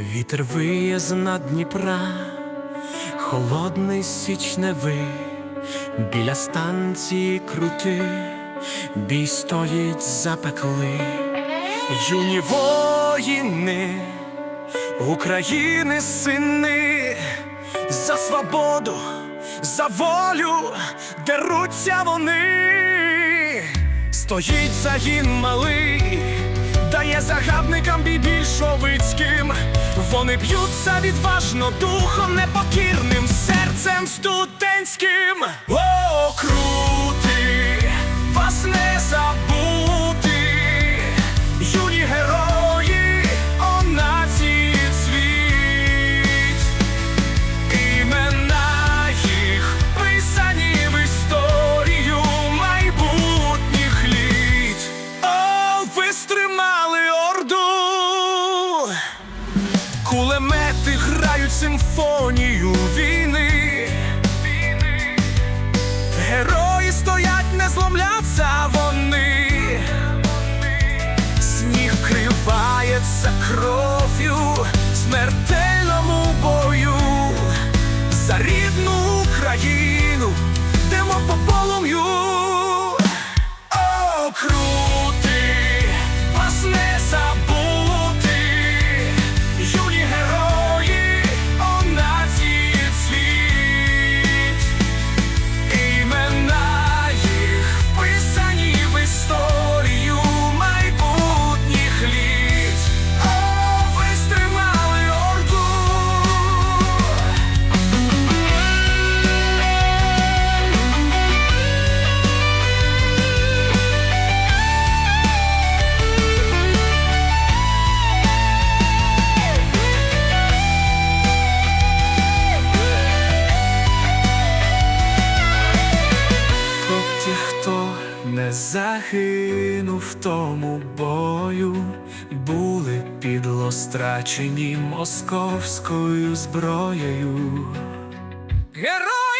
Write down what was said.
Вітер виє з над Дніпра, холодний січневий, біля станції крути, бій стоїть запекли, юні воїни, України сини, за свободу, за волю деруться вони, стоїть загін малий, дає загадникам бій більшовицьким. Вони б'ються відважно духом непокірним, серцем студентським. Кулемети грають симфонію війни. Загинув в тому бою, були підло страчені московською зброєю. Герої!